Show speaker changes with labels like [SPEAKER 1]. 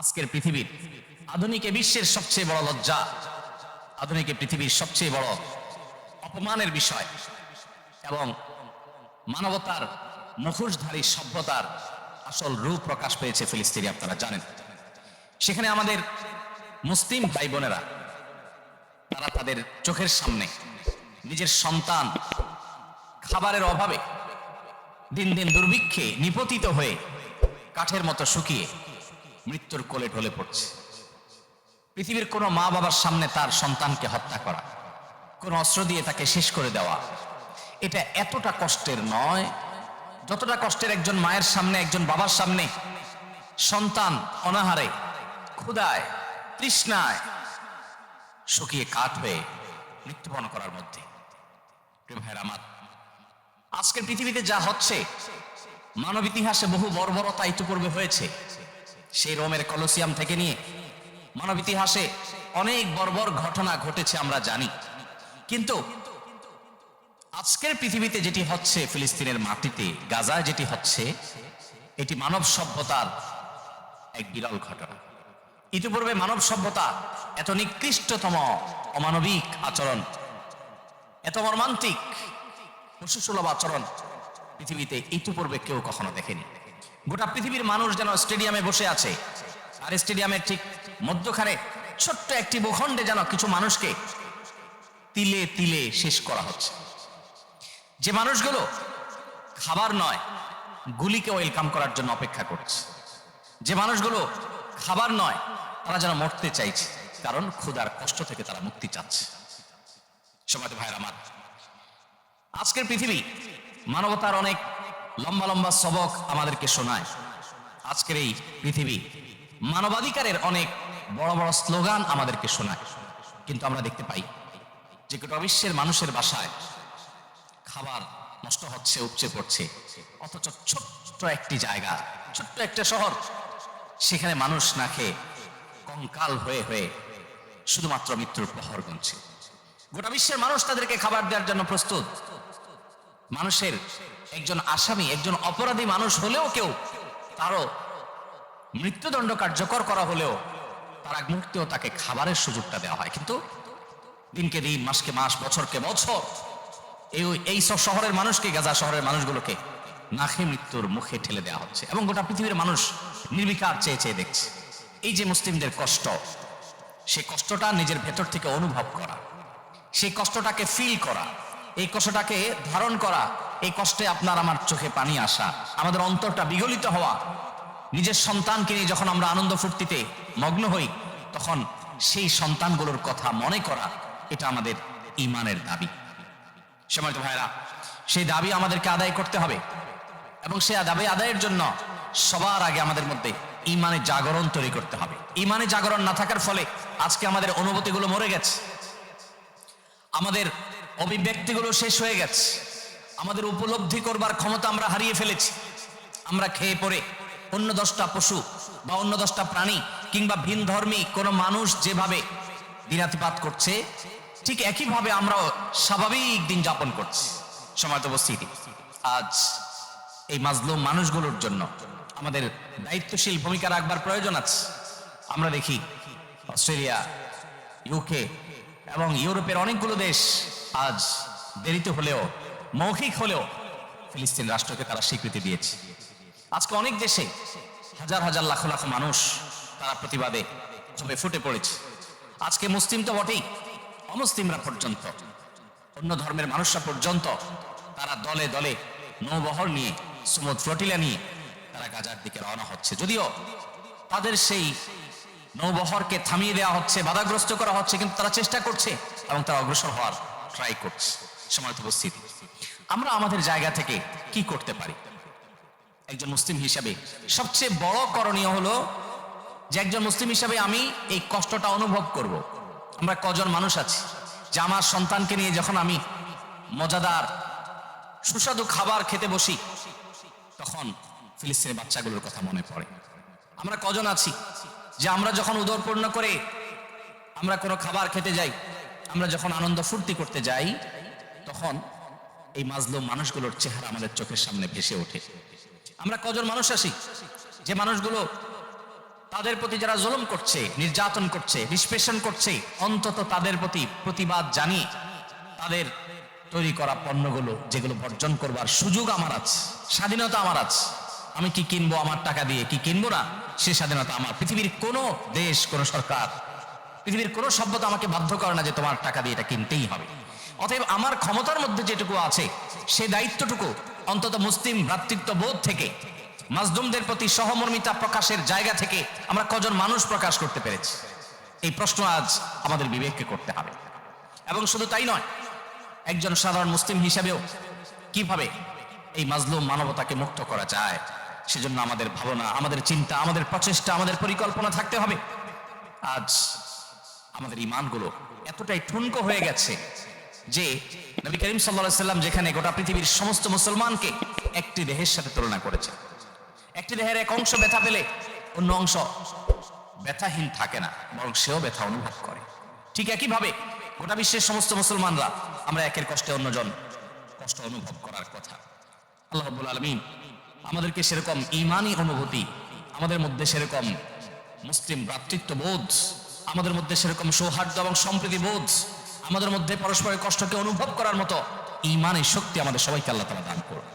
[SPEAKER 1] আজকের পৃথিবীর আধুনিক বিশ্বের সবচেয়ে বড় লজ্জা, আধুনিক পৃথিবীর সবচেয়ে বড় অপমানের বিষয় এবং মানবতার মুখোশধারী সভ্যতার আসল রূপ প্রকাশ পেয়েছে ফিলিস্তিনি আপনারা জানেন। সেখানে আমাদের মুসলিম ভাই বোনেরা তারা তাদের চোখের সামনে নিজের সন্তান খাবারের অভাবে দিন দিন দুর্ভিক্ষে নিপতিত হয়ে কাঠের মতো শুকিয়ে মৃত্যুর কোলে ঢলে পড়ছে। পৃথিবীর কোনো মা বাবার সামনে তার সন্তানকে হত্যা করা, কোনো অস্ত্র দিয়ে তাকে শেষ করে দেওয়া, এটা এতটা কষ্টের নয়, যতটা কষ্টের একজন মায়ের সামনে, একজন বাবার সামনে। সন্তান অনাহারে ক্ষুদায় তৃষ্ণায়, শুকিয়ে কাঠ হয়ে মৃত্যুবরণ করার মধ্যে। আজকের পৃথিবীতে যা হচ্ছে, মানব ইতিহাসে বহু বর্বরতা ইতিপূর্বে হয়েছে। সেই রোমের কলোসিয়াম থেকে নিয়ে মানব ইতিহাসে অনেক বর্বর ঘটনা ঘটেছে আমরা জানি। কিন্তু আজকের পৃথিবীতে যেটি হচ্ছে ফিলিস্তিনের মাটিতে, গাজায় যেটি হচ্ছে, এটি মানব সভ্যতার এক বিরল ঘটনা। ইতিপূর্বে মানব সভ্যতা এত নিকৃষ্টতম অমানবিক আচরণ, এত মর্মান্তিক পশুসুলভ আচরণ পৃথিবীতে ইতিপূর্বে কেউ কখনো দেখেনি। গোটা পৃথিবীর মানুষ যেন স্টেডিয়ামে বসে আছে। আর স্টেডিয়ামের ঠিক মধ্যখানে ছোট্ট একটি ভূখণ্ডে যেন কিছু মানুষকে তিলে তিলে শেষ করা হচ্ছে। যে মানুষগুলো খাবার নয়, গুলিকে ওয়েলকাম করার জন্য অপেক্ষা করছে। যে মানুষগুলো খাবার নয়, তারা যেন মরতে চাইছে, কারণ ক্ষুধার কষ্ট থেকে তারা মুক্তি চাচ্ছে। সময় ভাইয়ের আমার, আজকের পৃথিবী মানবতার অনেক লম্বা লম্বা সবক আমাদেরকে শোনায়। আজকের এই পৃথিবী মানবাধিকারের অনেক বড় বড় স্লোগান আমাদেরকে শোনায়। কিন্তু আমরা দেখতে পাই যে গোটা বিশ্বের মানুষের বাসায় খাবার নষ্ট হচ্ছে, উপচে পড়ছে। অথচ ছোট্ট একটি জায়গা, ছোট্ট একটা শহর, সেখানে মানুষ না খেয়ে কঙ্কাল হয়ে হয়ে শুধুমাত্র মৃত্যুর প্রহর গুনছে। গোটা বিশ্বের মানুষ তাদেরকে খাবার দেওয়ার জন্য প্রস্তুত। মানুষের একজন আসামি, একজন অপরাধী মানুষ হলেও কেউ তারও মৃত্যুদণ্ড কার্যকর করা হলেও তার আগ মুহূর্তেও তাকে খাবারের সুযোগটা দেওয়া হয়। কিন্তু দিনকে দিন, মাসকে মাস, বছরকে বছর এই এই সব শহরের মানুষকে, গাজা শহরের মানুষগুলোকে নাখে মৃত্যুর মুখে ঠেলে দেওয়া হচ্ছে এবং গোটা পৃথিবীর মানুষ নির্বিকার চেয়ে চেয়ে দেখছে। এই যে মুসলিমদের কষ্ট, সেই কষ্টটা নিজের ভেতর থেকে অনুভব করা, সেই কষ্টটাকে ফিল করা এই কষ্টটাকে ধারণ করা, এই কষ্টে আপনার আমার চোখে পানি আসা, আমাদের অন্তরটা বিগলিত হওয়া। নিজের সন্তানকে নিয়ে যখন আমরা আনন্দ ফুর্তিতে মগ্ন হই, তখন সেই সন্তানগুলোর কথা মনে করা, এটা আমাদের ইমানের দাবি। সময় ভাইরা সেই দাবি আমাদেরকে আদায় করতে হবে। এবং সেই দাবি আদায়ের জন্য সবার আগে আমাদের মধ্যে ইমানে জাগরণ তৈরি করতে হবে। ইমানে জাগরণ না থাকার ফলে আজকে আমাদের অনুভূতিগুলো মরে গেছে। আমাদের অভিব্যক্তিগুলো শেষ হয়ে গেছে। আমাদের উপলব্ধি করবার ক্ষমতা আমরা হারিয়ে ফেলেছি। আমরা খেয়ে পড়ে অন্য দশটা পশু বা অন্য দশটা প্রাণী কিংবা ভিন ধর্মী কোনো মানুষ যেভাবে দিনাতিপাত করছে, ঠিক একইভাবে আমরাও স্বাভাবিক দিন যাপন করছি। সময়ত উপস্থিতি। আজ এই মাজলুম মানুষগুলোর জন্য আমাদের দায়িত্বশীল ভূমিকা রাখবার প্রয়োজন আছে। আমরা দেখি অস্ট্রেলিয়া ইউকে এবং ইউরোপের অনেকগুলো দেশ আজ দেরিতে হলেও, মৌখিক হলেও ফিলিস্তিন রাষ্ট্রকে তারা স্বীকৃতি দিয়েছে। আজকে অনেক দেশে হাজার হাজার লাখ লাখ মানুষ তারা প্রতিবাদে ক্ষোভে ফুটে পড়েছে। আজকে মুসলিম তো বটেই, অমুসলিমরা পর্যন্ত, অন্য ধর্মের মানুষরা পর্যন্ত তারা দলে দলে নৌবহর নিয়ে, সুমদ ফ্লোটিলা নিয়ে তারা গাজার দিকে রওনা হচ্ছে। যদিও তাদের সেই নৌবহরকে থামিয়ে দেওয়া হচ্ছে, বাধাগ্রস্ত করা হচ্ছে, কিন্তু তারা চেষ্টা করছে এবং তারা অগ্রসর হওয়ার ট্রাই করছি সময় উপস্থিতি। আমরা আমাদের জায়গা থেকে কি করতে পারি? একজন মুসলিম হিসাবে সবচেয়ে বড় করণীয় হলো যে একজন মুসলিম হিসাবে আমি এই কষ্টটা অনুভব করব। আমরা কজন মানুষ আছি যে আমার সন্তানকে নিয়ে যখন আমি মজাদার, সুস্বাদু খাবার খেতে বসি, তখন ফিলিস্তিনের বাচ্চাগুলোর কথা মনে পড়ে। আমরা কজন আছি যে আমরা যখন উদরপূর্ণ করে আমরা কোনো খাবার খেতে যাই আমরা যখন আনন্দ ফুর্তি করতে যাই, তখন এই মাজলুম মানুষগুলোর চেহারা আমাদের চোখের সামনে ভেসে ওঠে। আমরা কজন মানুষ আসি যে মানুষগুলো তাদের প্রতি যারা জুলুম করছে, নির্যাতন করছে নিষ্পেষণ করছে, অন্তত তাদের প্রতি প্রতিবাদ জানিয়ে তাদের তৈরি করা পণ্যগুলো, যেগুলো বর্জন করবার সুযোগ আমার আছে, স্বাধীনতা আমার আছে। আমি কি কিনবো আমার টাকা দিয়ে, কি কিনবো না? সে স্বাধীনতা আমার। পৃথিবীর কোনো দেশ, কোনো সরকার পৃথিবীর কোনো সভ্যতা আমাকে বাধ্য করে না যে তোমার টাকা দিয়ে এটা কিনতেই হবে। অতএব আমার ক্ষমতার মধ্যে যেটুকু আছে, সে দায়িত্বটুকু অন্তত মুসলিম ভ্রাতৃত্ব বোধ থেকে মাজদুমদের প্রতি সহমর্মিতা প্রকাশের জায়গা থেকে আমরা কজন মানুষ প্রকাশ করতে পেরেছি। এই প্রশ্ন আজ আমাদের বিবেককে করতে হবে। এবং শুধু তাই নয়, একজন সাধারণ মুসলিম হিসাবেও কীভাবে এই মাজলুম মানবতাকে মুক্ত করা যায়, সেজন্য আমাদের ভাবনা, আমাদের চিন্তা, আমাদের প্রচেষ্টা, আমাদের পরিকল্পনা থাকতে হবে। আজ আমাদের ইমানগুলো এতটাই ঠুনকো হয়ে গেছে যে নবী করিম সাল্লা সাল্লাম যেখানে গোটা পৃথিবীর সমস্ত মুসলমানকে একটি দেহের সাথে তুলনা করেছে। একটি দেহের এক অংশ ব্যথা পেলে অন্য অংশ ব্যথাহীন থাকে না, বরং সেও ব্যথা অনুভব করে। ঠিক একইভাবে গোটা বিশ্বের সমস্ত মুসলমানরা আমরা একের কষ্টে অন্যজন কষ্ট অনুভব করার কথা। আল্লাহ আলমিন আমাদেরকে সেরকম ইমানি অনুভূতি, আমাদের মধ্যে সেরকম মুসলিম ভ্রাতৃত্ববোধ আমাদের মধ্যে সেরকম সৌহার্দ্য এবং সম্প্রীতি বোধ, আমাদের মধ্যে পরস্পরের কষ্টকে অনুভব করার মতো ইমানের শক্তি আমাদের সবাইকে আল্লাহ তালা দান করুন।